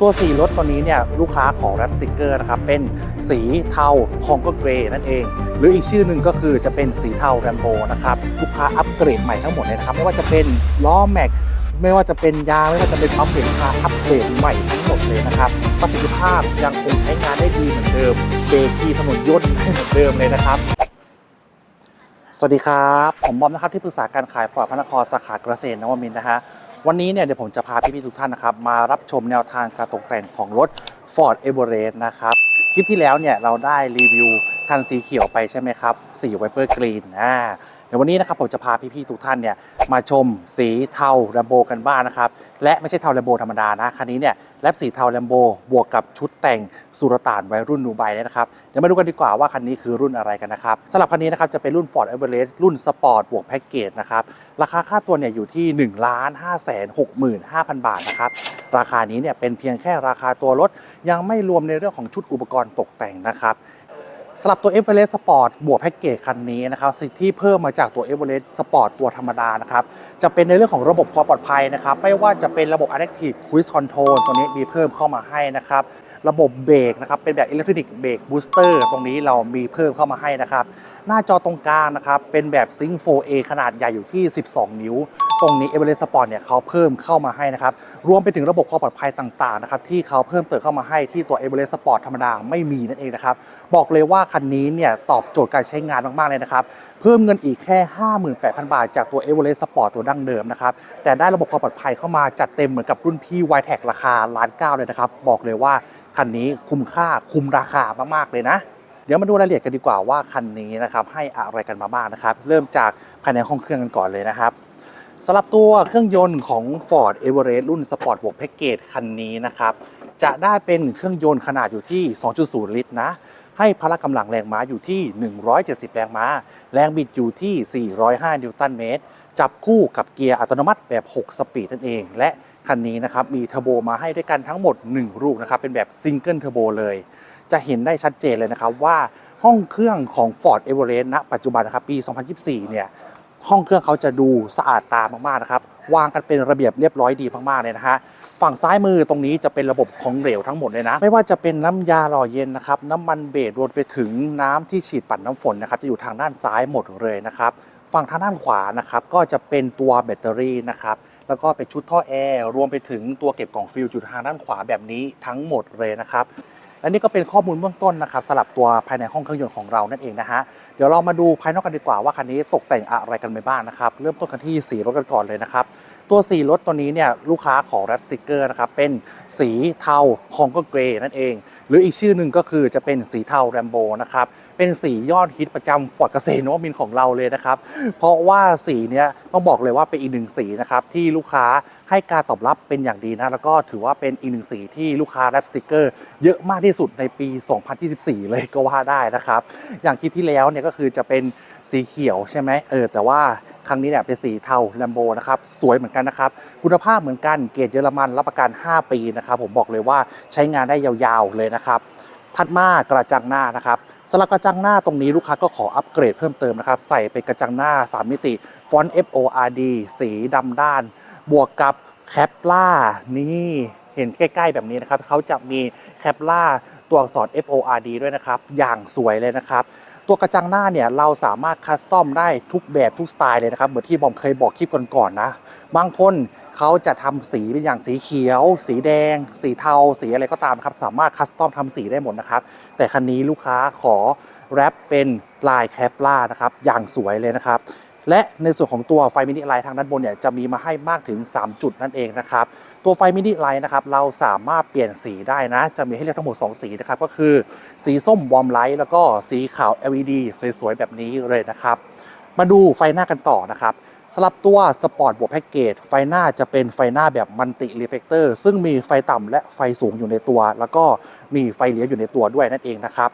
ตัวสีรถตัวนี้เนี่ยลูกค้าของ r a p Sticker นะครับเป็นสีเทา Congo Grey นั่นเอง หรืออีกชื่อหนึ่งก็คือจะเป็นสีเทา Rambo นะครับลูกค้าอัปเกรดใหม่ทั้งหมดเลยนะครับไม่ว่าจะเป็นล้อแม็กไม่ว่าจะเป็นยางไม่ว่าจะเป็นปั๊มเบรกคาอัปเกรดใหม่ทั้งหมดเลยนะครับประสิทธิภาพยังคงใช้งานได้ดีเหมือนเดิมเบรกที่ถนนย่นได้เหมือนเดิมเลยนะครับสวัสดีครับ ผมบอมนะครับที่ปรึกษาการขายปลอดพระนครสาขาเกษตรนวมินนะฮะ วันนี้เนี่ยเดี๋ยวผมจะพาพี่ๆทุกท่านนะครับมารับชมแนวทางการตกแต่งของรถ Ford e v e r e s t นะครับคลิปที่แล้วเนี่ยเราได้รีวิวคันสีเขียวไปใช่ไหมครับสีไวเปอร์กรีนอ่า เดี๋ยววันนี้นะครับผมจะพาพี่ๆทุกท่านเนี่ยมาชมสีเทาแรมโบกันบ้างนะครับ และไม่ใช่เทาแรมโบธรรมดานะคันนี้เนี่ยแลบสีเทาแรมโบบวกกับชุดแต่งสุรต่านวัยรุ่นนูไบเนี่ยนะครับเดี๋ยวมาดูกันดีกว่าว่าคันนี้คือรุ่นอะไรกันนะครับสำหรับคันนี้นะครับจะเป็นรุ่น Ford Everest รุ่นสปอร์ตบวกแพ็กเกจนะครับราคาค่าตัวเนี่ยอยู่ที่1 5 6 5 0 0 0บาทนะครับราคานี้เนี่ยเป็นเพียงแค่ราคาตัวรถยังไม่รวมในเรื่องของชุดอุปกรณ์ตกแต่งนะครับ สำหรับตัว e v e r e s t Sport บวกแพ็กเกจคันนี้นะครับสิ่งที่เพิ่มมาจากตัว e v e r e s t Sport ตัวธรรมดานะครับจะเป็นในเรื่องของระบบความปลอดภัยนะครับไม่ว่าจะเป็นระบบ Adaptive Cruise Control ตัวนี้มีเพิ่มเข้ามาให้นะครับระบบเบรกนะครับเป็นแบบอิเล็กทรอนิกส์เบรกบูสเตอร์ตรงนี้เรามีเพิ่มเข้ามาให้นะครับ หน้าจอตรงกลางนะครับ เป็นแบบซิง 4A ขนาดใหญ่อยู่ที่ 12 นิ้ว ตรงนี้ e v e r e s t Sport เนี่ยเขาเพิ่มเข้ามาให้นะครับ รวมไปถึงระบบความปลอดภัยต่างๆนะครับที่เขาเพิ่มเติมเข้ามาให้ที่ตัว e v e r e s t Sport ธรรมดาไม่มีนั่นเองนะครับ บอกเลยว่าคันนี้เนี่ยตอบโจทย์การใช้งานมากๆเลยนะครับ เพิ่มเงินอีกแค่ 58,000 บาท จากตัว e v e r e s t Sport ตัวดั้งเดิมนะครับ แต่ได้ระบบความปลอดภัยเข้ามาจัดเต็มเหมือนกับรุ่นพี่ y t e c ราคาล้านเก้าเลยนะครับ บอกเลยว่าคันนี้คุ้มค่าคุ้มราคามากๆเลยนะ ดี๋ยวมาดูรายละเอียดกันดีกว่าว่าคันนี้นะครับให้อะไรกันมาบ้างนะครับ เริ่มจากภายในห้องเครื่องกันก่อนเลยนะครับสำหรับตัวเครื่องยนต์ของ Ford Everest รุ่น Sport บวกแพ็กเกจคันนี้นะครับจะได้เป็นเครื่องยนต์ขนาดอยู่ที่ 2.0 ลิตรนะ ให้พละกำลังแรงม้าอยู่ที่ 170 แรงม้า แรงบิดอยู่ที่ 405 นิวตันเมตร จับคู่กับเกียร์อัตโนมัติแบบ 6 สปีดนั่นเอง และคันนี้นะครับมีเทอร์โบมาให้ด้วยกันทั้งหมด 1 ลูกนะครับ เป็นแบบซิงเกิลเทอร์โบเลย จะเห็นได้ชัดเจนเลยนะครับว่าห้องเครื่องของ Ford Everest ณปัจจุบันนะครับปี 2024 เนี่ยห้องเครื่องเขาจะดูสะอาดตามากๆนะครับวางกันเป็นระเบียบเรียบร้อยดีมากๆเลยนะฮะฝั่งซ้ายมือตรงนี้จะเป็นระบบของเหลวทั้งหมดเลยนะ ไม่ว่าจะเป็นน้ำยาหล่อเย็นนะครับน้ำมันเบรรวมไปถึงน้ำที่ฉีดปัดน้ำฝนนะครับจะอยู่ทางด้านซ้ายหมดเลยนะครับฝั่งทางด้านขวานะครับก็จะเป็นตัวแบตเตอรี่นะครับแล้วก็เป็นชุดท่อแอร์รวมไปถึงตัวเก็บกล่องฟิลอยู่ทางด้านขวาแบบนี้ทั้งหมดเลยนะครับ และนี่ก็เป็นข้อมูลเบื้องต้นนะครับสลับตัวภายในห้องเครื่องยนต์ของเรานั่นเองนะฮะเดี๋ยวเรามาดูภายนอกกันดีกว่าว่าคันนี้ตกแต่งอะไรกันไปบ้างนะครับเริ่มต้นกันที่สีรถกันก่อนเลยนะครับตัวสีรถตัวนี้เนี่ยลูกค้าของ r a p Sticker นะครับเป็นสีเทาคองโกเกรนั่นเอง หรืออีกชื่อหนึ่งก็คือจะเป็นสีเทาเรมโบนะครับ เป็นสียอดฮิตประจำฟอร์ดเกษตรนวมินของเราเลยนะครับ เพราะว่าสีเนี้ยต้องบอกเลยว่าเป็นอีกหนึ่งสีนะครับที่ลูกค้าให้การตอบรับเป็นอย่างดีนะ แล้วก็ถือว่าเป็นอีกหนึ่งสีที่ลูกค้าแรปสติกเกอร์เยอะมากที่สุดในปี 2024 เลยก็ว่าได้นะครับ อย่างคลิปที่แล้วเนี่ยก็คือจะเป็นสีเขียวใช่ไหมเออแต่ว่าครั้งนี้เนี่ยเป็นสีเทาแลมโบนะครับสวยเหมือนกันนะครับคุณภาพเหมือนกันเกรดเยอรมันรับประกัน 5 ปีนะครับผมบอกเลยว่าใช้งานได้ยาวๆเลยนะครับถัดมากระจังหน้านะครับ สำหรับกระจังหน้าตรงนี้ลูกค้าก็ขออัปเกรดเพิ่มเติมนะครับ ใส่เป็นกระจังหน้า 3 มิติ ฟอนต์ FORD สีดำด้าน บวกกับแคปล่านี่เห็นใกล้ ๆ แบบนี้นะครับเขาจะมีแคปล่าตัวอักษร FORD ด้วยนะครับ อย่างสวยเลยนะครับ ตัวกระจังหน้าเนี่ยเราสามารถคัสตอมได้ทุกแบบทุกสไตล์เลยนะครับ เหมือนที่บอมเคยบอกคลิปก่อนๆนะบางคน เขาจะทำสีเป็นอย่างสีเขียว สีแดง สีเทา สีอะไรก็ตามครับ สามารถคัสตอมทำสีได้หมดนะครับ แต่คันนี้ลูกค้าขอแรปเป็นลายแคปล่านะครับ อย่างสวยเลยนะครับ และในส่วนของตัวไฟมินิไลท์ทางด้านบนเนี่ยจะมีมาให้มากถึง 3 จุดนั่นเองนะครับ ตัวไฟมินิไลท์นะครับเราสามารถเปลี่ยนสีได้นะ จะมีให้เลือกทั้งหมด 2 สีนะครับ ก็คือสีส้มวอร์มไลท์แล้วก็สีขาว LED สวยๆแบบนี้เลยนะครับ มาดูไฟหน้ากันต่อนะครับ สำหรับตัวสปอร์ตบวกแพ็กเกจไฟหน้าจะเป็นไฟหน้าแบบมัลติรีเฟกเตอร์ซึ่งมีไฟต่ำและไฟสูงอยู่ในตัว แล้วก็มีไฟเลี้ยวอยู่ในตัวด้วยนั่นเองนะครับ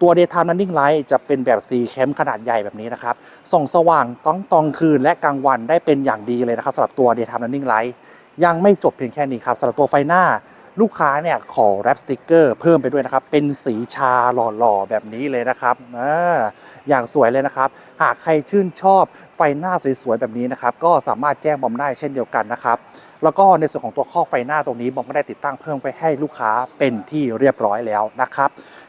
ตัว Daytime Running Light จะเป็นแบบ C Cam ขนาดใหญ่แบบนี้นะครับส่องสว่างต้องตองคืนและกลางวันได้เป็นอย่างดีเลยนะครับสำหรับตัว Daytime Running Light ยังไม่จบเพียงแค่นี้ครับสำหรับตัวไฟหน้าลูกค้าเนี่ยขอแรปสติกเกอร์เพิ่มไปด้วยนะครับ เป็นสีชาหล่อๆ แบบนี้เลยนะครับอ่า อย่างสวยเลยนะครับ หากใครชื่นชอบไฟหน้าสวยๆแบบนี้นะครับ ก็สามารถแจ้งบอมได้เช่นเดียวกันนะครับ แล้วก็ในส่วนของตัวข้อไฟหน้าตรงนี้บอมก็ได้ติดตั้งเพิ่มไปให้ลูกค้าเป็นที่เรียบร้อยแล้วนะครับ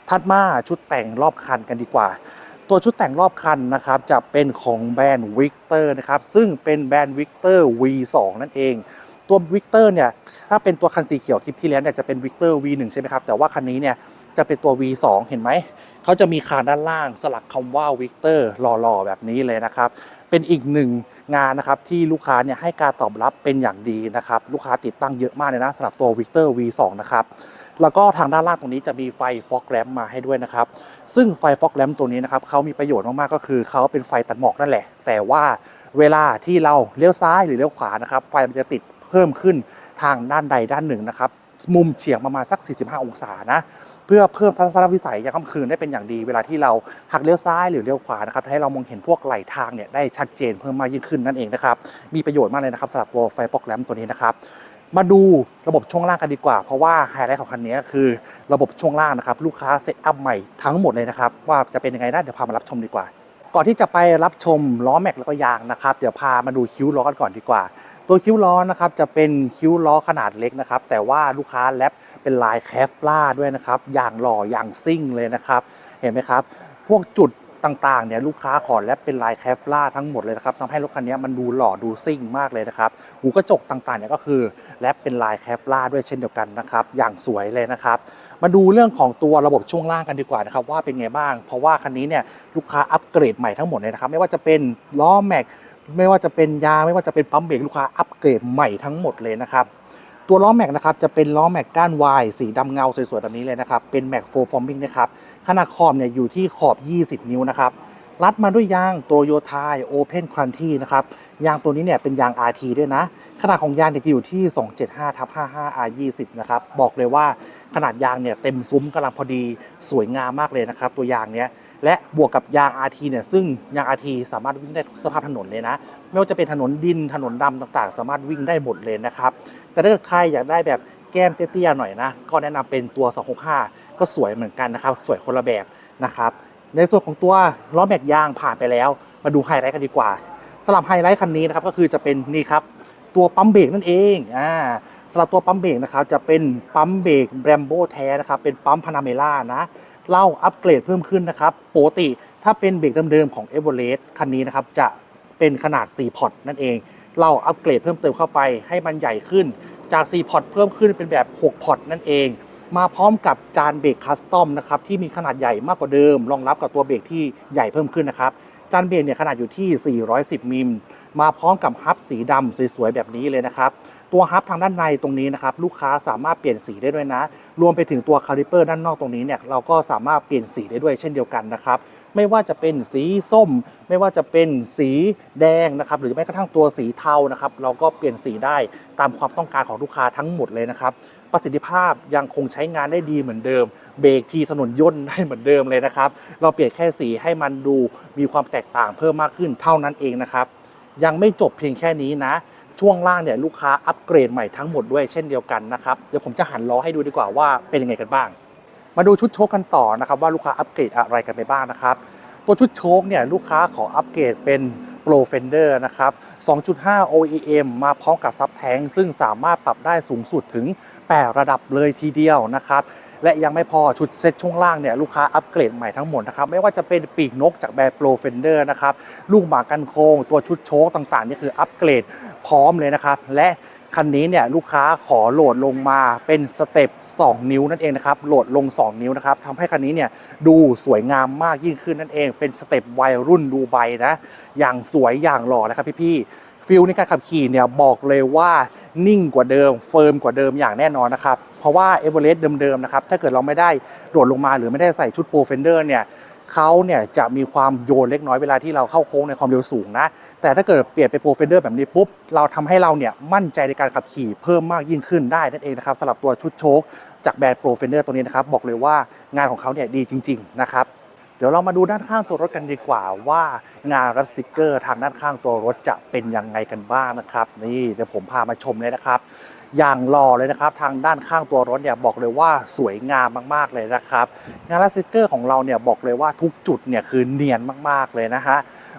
ถัดมาชุดแต่งรอบคันกันดีกว่าตัวชุดแต่งรอบคันนะครับจะเป็นของแบรนด์วิกเตอร์นะครับซึ่งเป็นแบรนด์วิกเตอร์ V2 นั่นเอง ตัววิกเตอร์เนี่ยถ้าเป็นตัวคันสีเขียวคลิปที่แล้วเนี่ยจะเป็นวิกเตอร์ V1 ใช่ไหมครับแต่ว่าคันนี้เนี่ย จะเป็นตัว V2 เห็นไหม เขาจะมีคานด้านล่างสลักคำว่าวิกเตอร์หล่อๆ แบบนี้เลยนะครับ เป็นอีกหนึ่งงานนะครับที่ลูกค้าเนี่ยให้การตอบรับเป็นอย่างดีนะครับ ลูกค้าติดตั้งเยอะมากเลยนะสำหรับตัววิกเตอร์ V2 นะครับแล้วก็ทางด้านล่างตรงนี้จะมีไฟฟอกแรมมาให้ด้วยนะครับ ซึ่งไฟฟอกแรมตัวนี้นะครับเขามีประโยชน์มากๆก็คือเขาเป็นไฟตัดหมอกนั่นแหละ แต่ว่าเวลาที่เราเลี้ยวซ้ายหรือเลี้ยวขวานะครับ ไฟมันจะติดเพิ่มขึ้นทางด้านใดด้านหนึ่งนะครับ มุมเฉียงประมาณสัก 45 องศานะ เพื่อเพิ่มทัศนวิสัยยามค่ำคืนได้เป็นอย่างดีเวลาที่เราหักเลี้ยวซ้ายหรือเลี้ยวขวานะครับให้เรามองเห็นพวกไหลทางเนี่ยได้ชัดเจนเพิ่มมากยิ่งขึ้นนั่นเองนะครับมีประโยชน์มากเลยนะครับสำหรับตัวไฟฟอกแรมตัวนี้นะครับมาดูระบบช่วงล่างกันดีกว่า เพราะว่าไฮไลท์ของคันนี้คือระบบช่วงล่างนะครับลูกค้าเซตอัพใหม่ทั้งหมดเลยนะครับว่าจะเป็นยังไงนะเดี๋ยวพามารับชมดีกว่า ก่อนที่จะไปรับชมล้อแม็กแล้วก็ยางนะครับเดี๋ยวพามาดูคิ้วล้อกันก่อนดีกว่า ตัวคิ้วล้อนะครับจะเป็นคิ้วล้อขนาดเล็กนะครับแต่ว่าลูกค้าแรป เป็นลายแคฟล่าด้วยนะครับ อย่างหล่ออย่างซิ่งเลยนะครับ เห็นไหมครับ พวกจุดต่างๆเนี่ยลูกค้าขอแรปเป็นลายแคฟล่าทั้งหมดเลยนะครับทำให้รถคันนี้มันดูหล่อดูซิ่งมากเลยนะครับหูกระจกต่างๆเนี่ยก็คือแรปเป็นลายแคฟล่าด้วยเช่นเดียวกันนะครับอย่างสวยเลยนะครับมาดูเรื่องของตัวระบบช่วงล่างกันดีกว่านะครับว่าเป็นไงบ้าง เพราะว่าคันนี้เนี่ยลูกค้าอัปเกรดใหม่ทั้งหมดเลยนะครับไม่ว่าจะเป็นล้อแม็กไม่ว่าจะเป็นยางไม่ว่าจะเป็นปั๊มเบรกลูกค้าอัปเกรดใหม่ทั้งหมดเลยนะครับ ตัวล้อแม็กนะครับจะเป็นล้อแม็กก้านวายสีดำเงาสวยๆแบบนี้เลยนะครับ เป็นแม็กโฟร์ฟอร์มิงนะครับ ขนาดขอบเนี่ยอยู่ที่ขอบ 20 นิ้วนะครับ รัดมาด้วยยางโตโยต้าโอเพนครันที่นะครับ ยางตัวนี้เนี่ยเป็นยาง RT ด้วยนะ ขนาดของยางเนี่ยจะอยู่ที่ 275ทับ55 R20 นะครับ บอกเลยว่าขนาดยางเนี่ยเต็มซุ้มกำลังพอดีสวยงามมากเลยนะครับ ตัวยางเนี้ยและบวกกับยาง RT เนี่ยซึ่งยาง RT สามารถวิ่งได้ทุกสภาพถนนเลยนะ ไม่ว่าจะเป็นถนนดินถนนดำต่างๆ สามารถวิ่งได้หมดเลยนะครับ แต่ถ้าเกิดใครอยากได้แบบแก้มเตี้ยๆหน่อยนะ ก็แนะนำเป็นตัว 265 ก็สวยเหมือนกันนะครับ สวยคนละแบบนะครับ ในส่วนของตัวล้อแม็กยางผ่านไปแล้ว มาดูไฮไลท์กันดีกว่าสำหรับไฮไลท์คันนี้นะครับก็คือจะเป็นนี่ครับตัวปั๊มเบรกนั่นเองอ่าสำหรับตัวปั๊มเบรกนะครับจะเป็นปั๊มเบรกแบรมโบแท้นะครับเป็นปั๊มพานาเมล่านะเล่าอัปเกรดเพิ่มขึ้นนะครับปกติถ้าเป็นเบรกเดิมๆของเอเวอเรสต์คันนี้นะครับจะเป็นขนาด 4 พอร์ตนั่นเอง เราอัปเกรดเพิ่มเติมเข้าไปให้มันใหญ่ขึ้น จาก 4 พอร์ตเพิ่มขึ้นเป็นแบบ 6 พอร์ตนั่นเอง มาพร้อมกับจานเบรกคัสตอมนะครับที่มีขนาดใหญ่มากกว่าเดิม รองรับกับตัวเบรกที่ใหญ่เพิ่มขึ้นนะครับ จานเบรกเนี่ยขนาดอยู่ที่ 410 มิล มาพร้อมกับฮับสีดำสวยๆแบบนี้เลยนะครับ ตัวฮับทางด้านในตรงนี้นะครับลูกค้าสามารถเปลี่ยนสีได้ด้วยนะ รวมไปถึงตัวคาลิเปอร์ด้านนอกตรงนี้เนี่ยเราก็สามารถเปลี่ยนสีได้ด้วยเช่นเดียวกันนะครับ ไม่ว่าจะเป็นสีส้ม ไม่ว่าจะเป็นสีแดงนะครับ หรือแม้กระทั่งตัวสีเทานะครับ เราก็เปลี่ยนสีได้ตามความต้องการของลูกค้าทั้งหมดเลยนะครับ ประสิทธิภาพยังคงใช้งานได้ดีเหมือนเดิม เบรกทีถนนย่นได้เหมือนเดิมเลยนะครับ เราเปลี่ยนแค่สีให้มันดูมีความแตกต่างเพิ่มมากขึ้นเท่านั้นเองนะครับ ยังไม่จบเพียงแค่นี้นะช่วงล่างเนี่ยลูกค้าอัปเกรดใหม่ทั้งหมดด้วยเช่นเดียวกันนะครับเดี๋ยวผมจะหันล้อให้ดูดีกว่าว่าเป็นยังไงกันบ้าง มาดูชุดโชคกันต่อนะครับว่าลูกค้าอัปเกรดอะไรกันไปบ้างนะครับ ตัวชุดโชคเนี่ยลูกค้าขออัปเกรดเป็น Pro Fender นะครับ 2.5 OEM มาพร้อมกับซับแทงซึ่งสามารถปรับได้สูงสุดถึง 8 ระดับเลยทีเดียวนะครับ และยังไม่พอชุดเซ็ตช่วงล่างเนี่ยลูกค้าอัปเกรดใหม่ทั้งหมดนะครับ ไม่ว่าจะเป็นปีกนกจากแบรนด์ Pro Fender นะครับ ลูกหมากันโคง ตัวชุดโชคต่างๆ นี่คืออัปเกรดพร้อมเลยนะครับ และ คันนี้เนี่ยลูกค้าขอโหลดลงมาเป็นสเต็ป2 นิ้วนั่นเองนะครับโหลดลง 2 นิ้วนะครับทำให้คันนี้เนี่ยดูสวยงามมากยิ่งขึ้นนั่นเอง เป็นสเต็ปวัยรุ่นดูไบนะอย่างสวยอย่างหล่อนะครับพี่ๆฟิลในการขับขี่เนี่ยบอกเลยว่านิ่งกว่าเดิมเฟิร์มกว่าเดิมอย่างแน่นอนนะครับเพราะว่าเอเวอเรสต์เดิมๆนะครับถ้าเกิดเราไม่ได้โหลดลงมาหรือไม่ได้ใส่ชุดโปรเฟนเดอร์เนี่ยเขาเนี่ยจะมีความโยนเล็กน้อยเวลาที่เราเข้าโค้งในความเร็วสูงนะ แต่ถ้าเกิดเปลี่ยนเป็นโปรเฟนเดอร์แบบนี้ปุ๊บ เราทำให้เราเนี่ยมั่นใจในการขับขี่เพิ่มมากยิ่งขึ้นได้นั่นเองนะครับสำหรับตัวชุดโชคจากแบรนด์โปรเฟนเดอร์ตัวนี้นะครับบอกเลยว่างานของเขาเนี่ยดีจริง ๆ นะครับเดี๋ยวเรามาดูด้านข้างตัวรถกันดีกว่าว่างานรับสติกเกอร์ ทางด้านข้างตัวรถจะเป็นยังไงกันบ้างนะครับ นี่เดี๋ยวผมพามาชมเลยนะครับ อย่างหล่อเลยนะครับ ทางด้านข้างตัวรถเนี่ยบอกเลยว่าสวยงามมากๆเลยนะครับ งานรัสติกเกอร์ของเราเนี่ยบอกเลยว่าทุกจุดเนี่ยคือเนียนมากๆเลยนะฮะ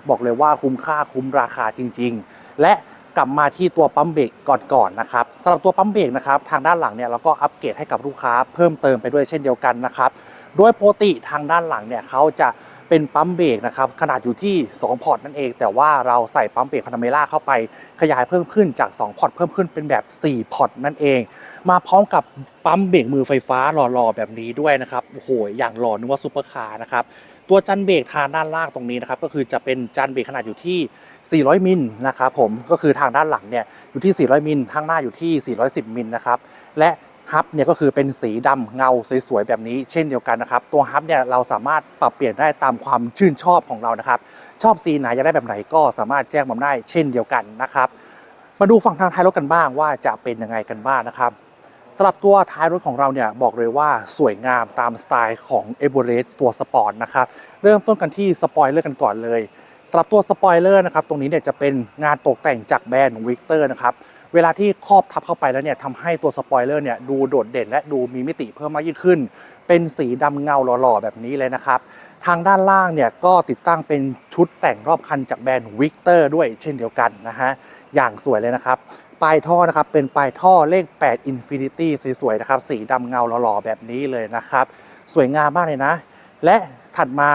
บอกเลยว่าคุ้มค่าคุ้มราคาจริง ๆ และกลับมาที่ตัวปั๊มเบรกก่อนๆนะครับสำหรับตัวปั๊มเบรกนะครับทางด้านหลังเนี่ยเราก็อัปเกรดให้กับลูกค้าเพิ่มเติมไปด้วยเช่นเดียวกันนะครับโดยโปกติทางด้านหลังเนี่ยเขาจะ เป็นปั๊มเบรกนะครับขนาดอยู่ที่ 2 พอร์ตนั่นเอง แต่ว่าเราใส่ปั๊มเบรกพานาเมล่าเข้าไป ขยายเพิ่มขึ้นจาก 2 พอร์ตเพิ่มขึ้นเป็นแบบ 4 พอร์ตนั่นเอง มาพร้อมกับปั๊มเบรกมือไฟฟ้าหล่อๆแบบนี้ด้วยนะครับโอ้โหอย่างหล่อนึกว่าซูเปอร์คาร์นะครับตัวจันเบรกทางด้านล่างตรงนี้นะครับก็คือจะเป็นจันเบรกขนาดอยู่ที่ 400 มิลนะครับผมก็คือทางด้านหลังเนี่ยอยู่ที่ 400 มิลข้างหน้าอยู่ที่ 410 มิลนะครับและ ฮับเนี่ยก็คือเป็นสีดำเงาสวยๆแบบนี้เช่นเดียวกันนะครับ ตัวฮับเนี่ยเราสามารถปรับเปลี่ยนได้ตามความชื่นชอบของเรานะครับ ชอบสีไหนอยากได้แบบไหนก็สามารถแจ้งมาได้เช่นเดียวกันนะครับ มาดูฝั่งทางท้ายรถกันบ้างว่าจะเป็นยังไงกันบ้างนะครับสำหรับตัวท้ายรถของเราเนี่ยบอกเลยว่าสวยงามตามสไตล์ของ e v e r e s t ตัวสปอร์ตนะครับเริ่มต้นกันที่สปอยเลอร์กันก่อนเลยสำหรับตัวสปอยเลอร์นะครับตรงนี้เนี่ยจะเป็นงานตกแต่งจากแบรนด์วิกเตอร์นะครับ เวลาที่ครอบทับเข้าไปแล้วเนี่ยทำให้ตัวสปอยเลอร์เนี่ยดูโดดเด่นและดูมีมิติเพิ่มมากยิ่งขึ้น เป็นสีดำเงาหล่อๆ แบบนี้เลยนะครับ ทางด้านล่างเนี่ยก็ติดตั้งเป็นชุดแต่งรอบคันจากแบรนด์วิกเตอร์ด้วยเช่นเดียวกันนะฮะอย่างสวยเลยนะครับปลายท่อนะครับเป็นปลายท่อเลข 8 Infinity สวยๆนะครับสีดำเงาหล่อๆแบบนี้เลยนะครับ สวยงามมากเลยนะ และถัดมา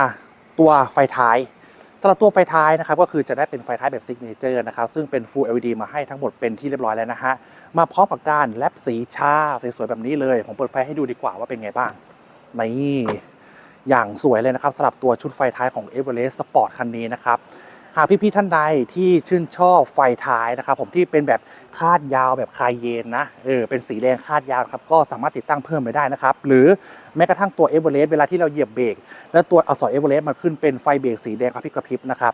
ตัวไฟท้าย สำหรับตัวไฟท้ายนะครับก็คือจะได้เป็นไฟท้ายแบบซิกเนเจอร์นะครับซึ่งเป็น Full LED มาให้ทั้งหมดเป็นที่เรียบร้อยแล้วนะฮะมาพร้อมกับการแลบสีชาสวยๆแบบนี้เลย ผมเปิดไฟให้ดูดีกว่าว่าเป็นไงบ้างนี่อย่างสวยเลยนะครับสำหรับตัวชุดไฟท้ายของ e v e r e s t Sport คันนี้นะครับ หากพี่ๆท่านใดที่ชื่นชอบไฟท้ายนะครับ ผมที่เป็นแบบคาดยาวแบบคายเยนนะเออเป็นสีแดงคาดยาวครับก็สามารถติดตั้งเพิ่มไปได้นะครับ หรือแม้กระทั่งตัวเอเวอเรสต์เวลาที่เราเหยียบเบรกแล้วตัวอักษรเอเวอเรสต์มันขึ้นเป็นไฟเบรกสีแดงกระพริบกระพริบนะครับ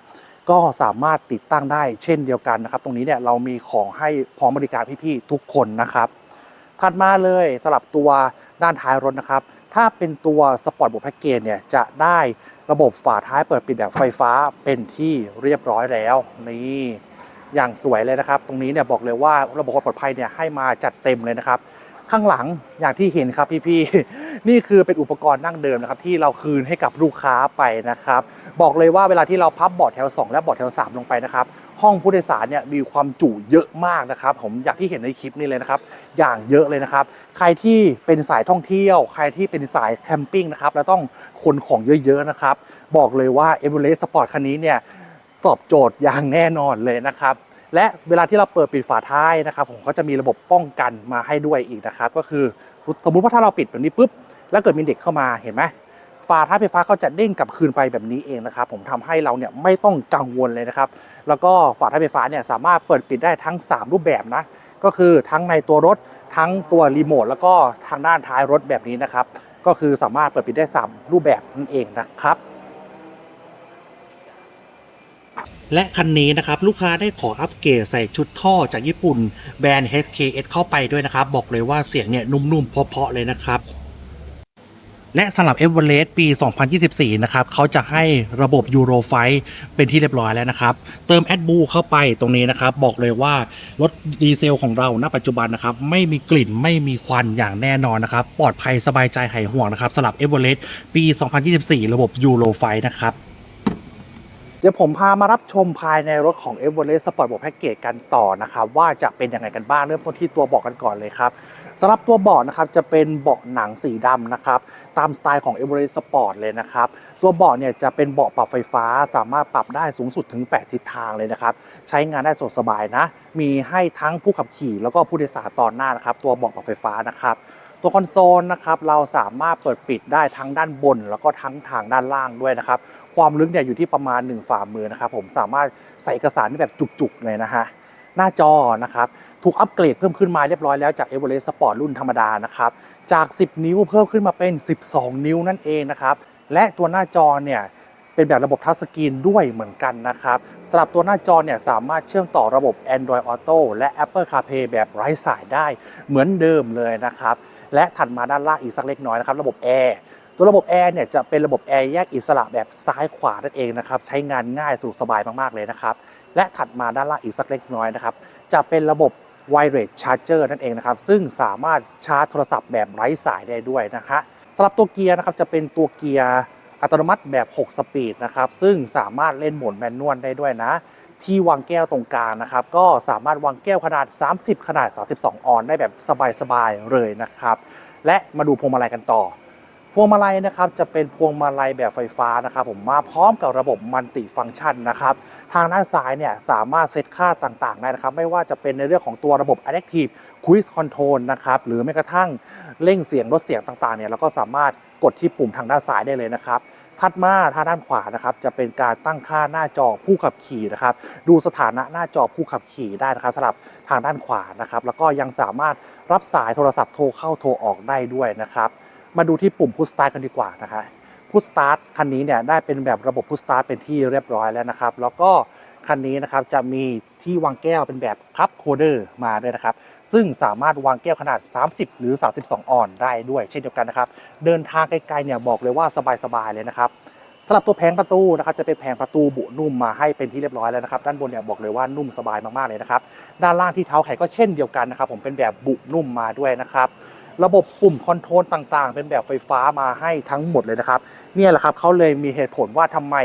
ก็สามารถติดตั้งได้เช่นเดียวกันนะครับ ตรงนี้เนี่ยเรามีของให้พร้อมบริการพี่ๆทุกคนนะครับถัดมาเลยสำหรับตัวด้านท้ายรถนะครับ ถ้าเป็นตัวสปอร์ตบุแพ็กเกจเนี่ยจะได้ระบบฝาท้ายเปิดปิดแบบไฟฟ้าเป็นที่เรียบร้อยแล้วนี่อย่างสวยเลยนะครับ ตรงนี้เนี่ยบอกเลยว่าระบบความปลอดภัยเนี่ยให้มาจัดเต็มเลยนะครับ ข้างหลังอย่างที่เห็นครับพี่ๆนี่คือเป็นอุปกรณ์นั่งเดิมนะครับที่เราคืนให้กับลูกค้าไปนะครับ บอกเลยว่าเวลาที่เราพับเบาะแถว 2 และเบาะแถว 3 ลงไปนะครับ ห้องผู้โดยสารเนี่ยมีความจุเยอะมากนะครับ ผมอยางที่เห็นในคลิปนี้เลยนะครับ อย่างเยอะเลยนะครับ ใครที่เป็นสายท่องเที่ยว ใครที่เป็นสายแคมปิ้งนะครับแล้วต้องขนของเยอะๆนะครับ บอกเลยว่า e v e r e s t Sport คันนี้เนี่ยตอบโจทย์อย่างแน่นอนเลยนะครับและเวลาที่เราเปิดปิดฝาท้ายนะครับ ผมก็จะมีระบบป้องกันมาให้ด้วยอีกนะครับ ก็คือสมมุติว่าถ้าเราปิดแบบนี้ปุ๊บ แล้วเกิดมีเด็กเข้ามาเห็นไหม ฝาท้ายไฟฟ้าเขาจะเด้งกลับคืนไปแบบนี้เองนะครับผมทำให้เราเนี่ยไม่ต้องกังวลเลยนะครับแล้วก็ฝาท้ายไฟฟ้าเนี่ยสามารถเปิดปิดได้ทั้ง 3 รูปแบบนะก็คือทั้งในตัวรถทั้งตัวรีโมทแล้วก็ทางด้านท้ายรถแบบนี้นะครับก็คือสามารถเปิดปิดได้ 3 รูปแบบนั่นเองนะครับและคันนี้นะครับลูกค้าได้ขออัปเกรดใส่ชุดท่อจากญี่ปุ่นแบรนด์ HKS เข้าไปด้วยนะครับ บอกเลยว่าเสียงเนี่ยนุ่มๆเพาะๆเลยนะครับ และสำหรับเอเวอเรสต์ปี 2024 นะครับเขาจะให้ระบบยูโรไฟเป็นที่เรียบร้อยแล้วนะครับ เติมแอดบูเข้าไปตรงนี้นะครับ บอกเลยว่ารถดีเซลของเราณปัจจุบันนะครับ ไม่มีกลิ่นไม่มีควันอย่างแน่นอนนะครับ ปลอดภัยสบายใจหายห่วงนะครับสำหรับเอเวอเรสต์ปี 2024 ระบบยูโรไฟนะครับ เดี๋ยวผมพามารับชมภายในรถของ e v e r e s t Sport บอกแพ็กเกจกันต่อนะครับว่าจะเป็นยังไงกันบ้างเริ่มต้นที่ตัวเบาะกันก่อนเลยครับสำหรับตัวเบาะนะครับจะเป็นเบาะหนังสีดำนะครับตามสไตล์ของ e v e r e s t Sport เลยนะครับตัวเบาะเนี่ยจะเป็นเบาะปรับไฟฟ้าสามารถปรับได้สูงสุดถึง 8 ทิศทางเลยนะครับใช้งานได้สะดวกสบายนะ มีให้ทั้งผู้ขับขี่แล้วก็ผู้โดยสารตอนหน้านะครับตัวเบาะปรับไฟฟ้านะครับตัวคอนโซลนะครับเราสามารถเปิดปิดได้ทั้งด้านบน แล้วก็ทั้งทางด้านล่างด้วยนะครับ ความลึกเนี่ยอยู่ที่ประมาณ 1 ฝ่ามือนะครับผมสามารถใส่เอกสารได้แบบจุกๆเลยนะฮะหน้าจอนะครับถูกอัปเกรดเพิ่มขึ้นมาเรียบร้อยแล้วจาก e v e r e s t Sport รุ่นธรรมดานะครับจาก 10 นิ้วเพิ่มขึ้นมาเป็น 12 นิ้วนั่นเองนะครับและตัวหน้าจอเนี่ยเป็นแบบระบบทัชสกรีนด้วยเหมือนกันนะครับสำหรับตัวหน้าจอเนี่ยสามารถเชื่อมต่อระบบ Android Auto และ Apple CarPlay แบบไร้สายได้เหมือนเดิมเลยนะครับและถัดมาด้านล่างอีกสักเล็กน้อยนะครับระบบแอร์ ตัวระบบแอร์เนี่ยจะเป็นระบบแอร์แยกอิสระแบบซ้ายขวานั่นเองนะครับใช้งานง่ายสะดวกสบายมากๆเลยนะครับและถัดมาด้านล่างอีกสักเล็กน้อยนะครับจะเป็นระบบ Wireless Charger นั่นเองนะครับซึ่งสามารถชาร์จโทรศัพท์แบบไร้สายได้ด้วยนะฮะสำหรับตัวเกียร์นะครับจะเป็นตัวเกียร์อัตโนมัติแบบ 6 สปีดนะครับซึ่งสามารถเล่นโหมดแมนนวลได้ด้วยนะ ที่วางแก้วตรงกลางนะครับก็สามารถวางแก้วขนาด 30 ขนาด 32 ออน ได้แบบสบายๆเลยนะครับ และมาดูพวงมาลัยกันต่อ พวงมาลัยนะครับจะเป็นพวงมาลัยแบบไฟฟ้านะครับผมมาพร้อมกับระบบมัลติฟังก์ชันนะครับทางด้านซ้ายเนี่ยสามารถเซตค่าต่างๆได้นะครับไม่ว่าจะเป็นในเรื่องของตัวระบบ Adaptive Cruise Control นะครับหรือแม้กระทั่งเร่งเสียงลดเสียงต่างๆเนี่ยเราก็สามารถกดที่ปุ่มทางด้านซ้ายได้เลยนะครับถัดมาทางด้านขวานะครับจะเป็นการตั้งค่าหน้าจอผู้ขับขี่นะครับดูสถานะหน้าจอผู้ขับขี่ได้นะครับสำหรับทางด้านขวานะครับแล้วก็ยังสามารถรับสายโทรศัพท์โทรเข้าโทรออกได้ด้วยนะครับ มาดูที่ปุ่ม Push Start กันดีกว่านะคะ Push Start คันนี้เนี่ยได้เป็นแบบระบบ Push Start เป็นที่เรียบร้อยแล้วนะครับ แล้วก็คันนี้นะครับจะมีที่วางแก้วเป็นแบบคัพโคเดอร์มาด้วยนะครับ ซึ่งสามารถวางแก้วขนาด 30 หรือ 32 ออนได้ด้วยเช่นเดียวกันนะครับ เดินทางไกลๆเนี่ยบอกเลยว่าสบายๆเลยนะครับสำหรับตัวแผงประตูนะครับจะเป็นแผงประตูบุนุ่มมาให้เป็นที่เรียบร้อยแล้วนะครับ ด้านบนเนี่ยบอกเลยว่านุ่มสบายมากๆเลยนะครับ ด้านล่างที่เท้าไขก็เช่นเดียวกันนะครับ ผมเป็นแบบบุนุ่มมาด้วยนะครับ ระบบปุ่มคอนโทรลต่างๆ เป็นแบบไฟฟ้ามาให้ทั้งหมดเลยนะครับ เนี่ยแหละครับเขาเลยมีเหตุผลว่าทำไม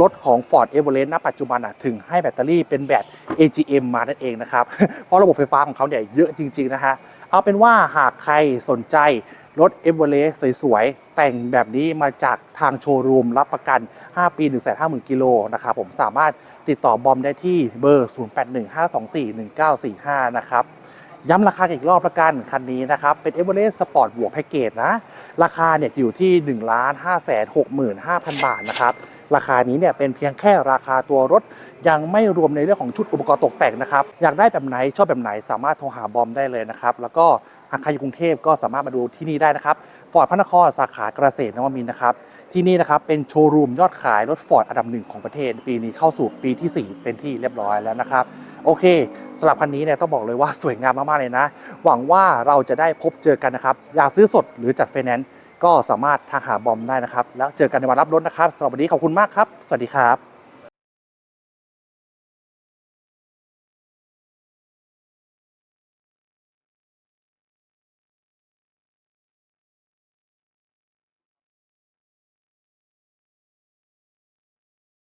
รถของ Ford Everest ณปัจจุบันถึงให้แบตเตอรี่เป็นแบบ AGM มานั่นเองนะครับ เพราะระบบไฟฟ้าของเขาเนี่ยเยอะจริง ๆ นะฮะเอาเป็นว่าหากใครสนใจรถ e v e r e s t สวยๆ แต่งแบบนี้มาจากทางโชว์รูมรับประกัน 5 ปี 150,000 กิโลนะครับผมสามารถติดต่อบอมได้ที่เบอร์ 0815241945 นะครับ ย้ำราคาอีกรอบละกันคันนี้นะครับ เป็น e v e r e s t Sport บวกแพ็กเกจนะ ราคาเนี่ยอยู่ที่ 1 5 6 5 0 0 0 บาทนะครับ ราคานี้เนี่ยเป็นเพียงแค่ราคาตัวรถ ยังไม่รวมในเรื่องของชุดอุปกรณ์ตกแต่งนะครับ อยากได้แบบไหนชอบแบบไหนสามารถโทรหาบอมได้เลยนะครับ แล้วก็หากใครอยู่กรุงเทพก็สามารถมาดูที่นี่ได้นะครับฟอร์ดพระนครสาขาเกษตรนวมินทร์นะครับที่นี่นะครับเป็นโชว์รูมยอดขายรถฟอร์ดอันดับหนึ่งของประเทศ ปีนี้เข้าสู่ปีที่ 4 เป็นที่เรียบร้อยแล้วนะครับ โอเคสำหรับคันนี้เนี่ยต้องบอกเลยว่าสวยงามมากๆเลยนะ หวังว่าเราจะได้พบเจอกันนะครับ อยากซื้อสดหรือจัดไฟแนนซ์ก็สามารถทักหาบอมได้นะครับ แล้วเจอกันในวันรับรถนะครับสำหรับวันนี้ขอบคุณมากครับ สวัสดีครับ